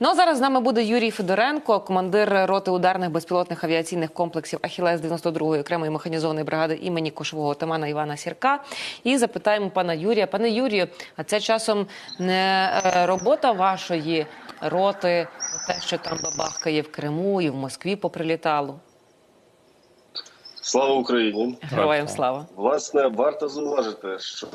Ну а зараз з нами буде Юрій Федоренко, командир роти ударних безпілотних авіаційних комплексів Ахілес 92-ї окремої механізованої бригади імені кошового отамана Івана Сірка. І запитаємо пана Юрія. Пане Юрію, а це часом не е, робота вашої роти, те, що там бабахкає в Криму і в Москві поприлітало? Слава Україні! Героям слава! Власне, варто зауважити, що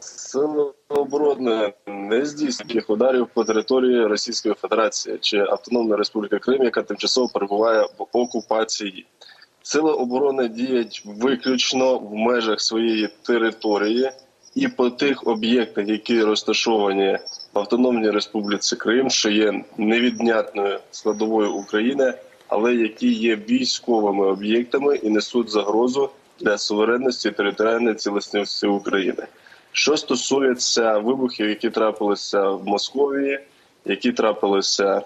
сили оборони не здійснюють їх ударів по території Російської Федерації чи Автономної Республіки Крим, яка тимчасово перебуває в окупації. Сили оборони діють виключно в межах своєї території і по тих об'єктах, які розташовані в Автономній Республіці Крим, що є невіднятною складовою України, але які є військовими об'єктами і несуть загрозу для суверенності і територіальної цілісності України. Що стосується вибухів, які трапилися в Московії, які трапилися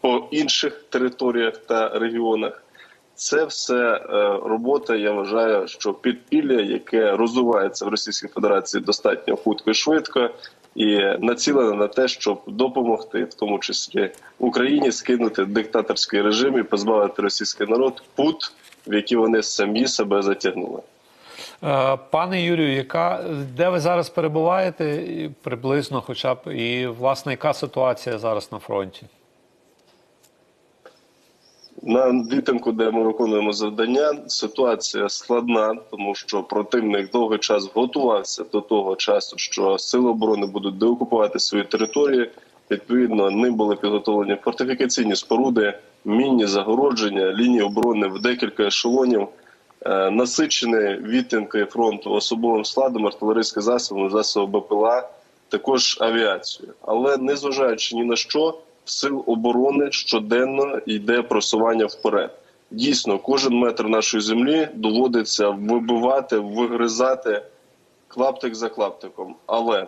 по інших територіях та регіонах, це все е, робота. Я вважаю, що підпілля, яке розвивається в Російській Федерації достатньо хутко і швидко, і націлене на те, щоб допомогти, в тому числі Україні, скинути диктаторський режим і позбавити російський народ пут, в які вони самі себе затягнули. Е, Пане Юрію, яка де ви зараз перебуваєте і приблизно, хоча б і власне яка ситуація зараз на фронті? На відтинку, де ми виконуємо завдання, ситуація складна, тому що противник довгий час готувався до того часу, що сили оборони будуть деокупувати свої території. Відповідно, ним були підготовлені фортифікаційні споруди, мінні загородження, лінії оборони в декілька ешелонів, насичені відтинки фронту особовим складом, артилерійським засобом, засобом БПЛА, також авіацією. Але незважаючи ні на що, в сил оборони щоденно йде просування вперед. Дійсно, кожен метр нашої землі доводиться вибивати, вигризати клаптик за клаптиком. Але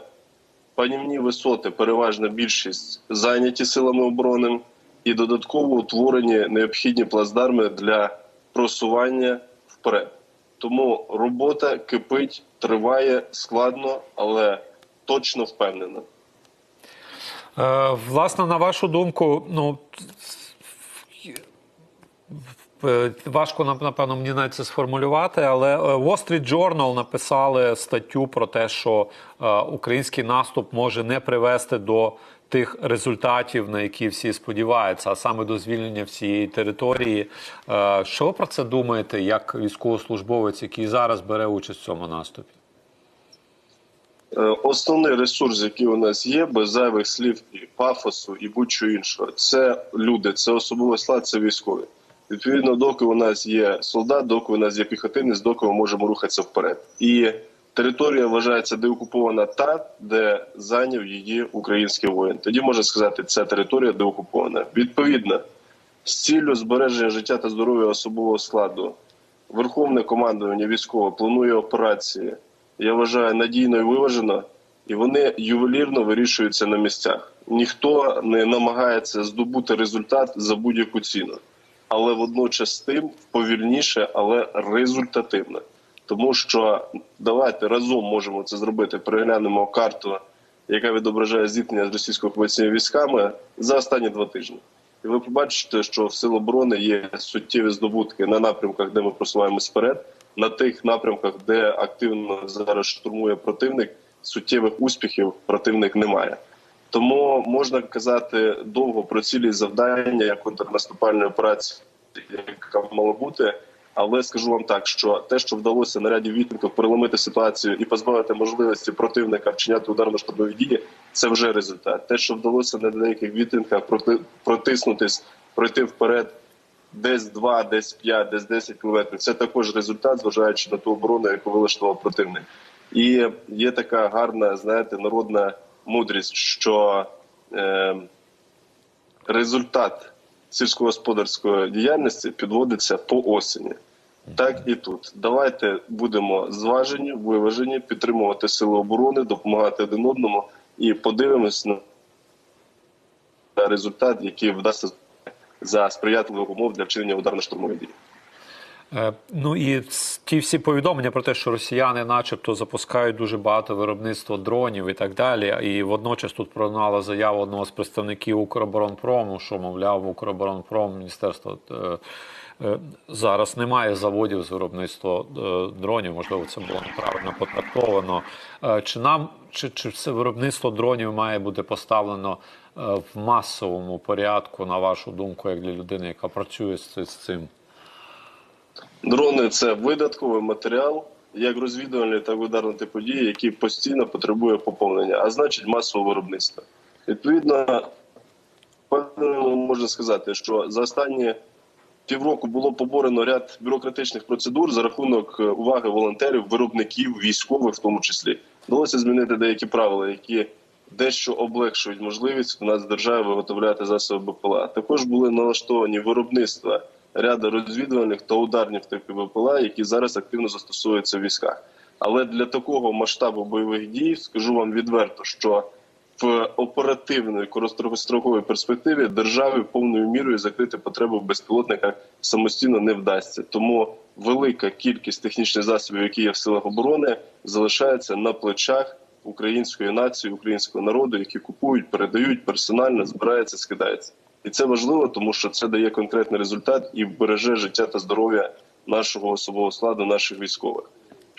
панівні висоти, переважна більшість зайняті силами оборони і додатково утворені необхідні плацдарми для просування вперед. Тому робота кипить, триває складно, але точно впевнена. Е, Власне, на вашу думку, ну е, важко напевно мені навіть це сформулювати, але е, Wall Street Journal написали статтю про те, що е, український наступ може не привести до тих результатів, на які всі сподіваються, а саме до звільнення всієї території. Е, Що ви про це думаєте, як військовослужбовець, який зараз бере участь в цьому наступі? Е, Основний ресурс, який у нас є, без зайвих слів і пафосу, і будь-що іншого, це люди, це особовий склад, це військові. Відповідно, доки у нас є солдат, доки у нас є піхотинець, доки ми можемо рухатися вперед. І територія вважається деокупована та, де зайняв її український воїн. Тоді можна сказати, ця територія деокупована. Відповідно, з ціллю збереження життя та здоров'я особового складу, верховне командування військове планує операції я вважаю надійно і виважено, і вони ювелірно вирішуються на місцях. Ніхто не намагається здобути результат за будь-яку ціну, але водночас тим повільніше, але результативно. Тому що давайте разом можемо це зробити. Переглянемо карту, яка відображає зіткнення з російсько-окупаційними військами за останні два тижні. І ви побачите, що в сил оборони є суттєві здобутки на напрямках, де ми просуваємось вперед на тих напрямках, де активно зараз штурмує противник, суттєвих успіхів противник не має. Тому можна казати довго про цілі завдання контрнаступальної операції, яка мала бути. Але скажу вам так, що те, що вдалося на ряді відтинків переломити ситуацію і позбавити можливості противника вчиняти ударно-штурмові дії, це вже результат. Те, що вдалося на деяких відтинках проти протиснутись, пройти вперед десь 2, десь 5, десь 10 кілометрів. Це також результат, зважаючи на ту оборону, яку вилаштував противник. І є така гарна, знаєте, народна мудрість, що е, результат сільськогосподарської діяльності підводиться по осені. Так і тут. Давайте будемо зважені, виважені, підтримувати сили оборони, допомагати один одному і подивимось на результат, який вдасться за сприятливих умов для вчинення ударно-штурмових дій. Е, Ну і ті всі повідомлення про те, що росіяни, начебто, запускають дуже багато виробництва дронів і так далі. І водночас тут пролунала заява одного з представників Укроборонпрому, що мовляв, Укроборонпром, міністерство. Е, Зараз немає заводів з виробництва е, дронів, можливо, це було неправильно потрактовано. Е, Чи нам чи, чи це виробництво дронів має бути поставлено в масовому порядку, на вашу думку, як для людини, яка працює з цим? Дрони це видатковий матеріал, як розвідувальні, так і ударні події, які постійно потребує поповнення, а значить масового виробництва. Відповідно, можна сказати, що за останні півроку було поборено ряд бюрократичних процедур за рахунок е, уваги волонтерів, виробників, військових, в тому числі. Вдалося змінити деякі правила, які дещо облегшують можливість у нас державі виготовляти засоби БПЛА. Також були налаштовані виробництва ряду розвідувальних та ударних типів БПЛА, які зараз активно застосовуються в військах. Але для такого масштабу бойових дій скажу вам відверто, що в оперативної короткостроковій перспективі державі повною мірою закрити потребу в безпілотниках самостійно не вдасться. Тому велика кількість технічних засобів, які є в силах оборони, залишається на плечах української нації, українського народу, які купують, передають персонально, збирається, скидається. І це важливо, тому що це дає конкретний результат і береже життя та здоров'я нашого особового складу, наших військових.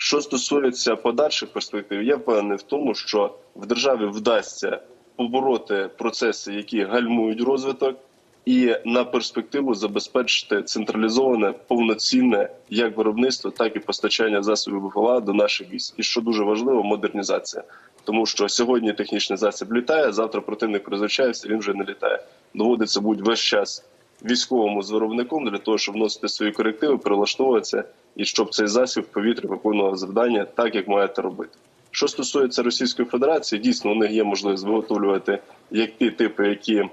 Що стосується подальших перспектив, я впевнений в тому, що в державі вдасться побороти процеси, які гальмують розвиток, і на перспективу забезпечити централізоване повноцінне як виробництво, так і постачання засобів БПЛА до наших військ. І що дуже важливо, модернізація. Тому що сьогодні технічний засіб літає, завтра противник призвичається, він вже не літає. Доводиться бути весь час військовому з виробником для того, щоб вносити свої корективи, прилаштовуватися і щоб цей засіб в повітрі виконував завдання так, як має це робити. Що стосується Російської Федерації, дійсно у них є можливість виготовлювати як ті типи, які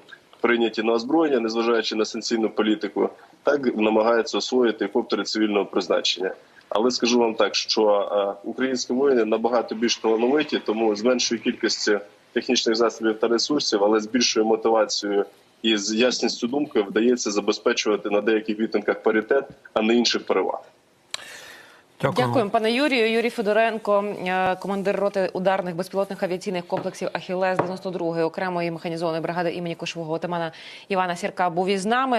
прийняті на озброєння, незважаючи на санкційну політику, так намагаються освоїти коптери цивільного призначення. Але скажу вам так, що е, українські воїни набагато більш талановиті, тому з меншою кількістю технічних засобів та ресурсів, але з більшою мотивацією і з ясністю думки вдається забезпечувати на деяких відтинках паритет, а на інших переваг. Дякуємо, пане Юрію. Юрій Федоренко, е, командир роти ударних безпілотних авіаційних комплексів Ахілес 92-ї окремої механізованої бригади імені Кошового отамана Івана Сірка був із нами.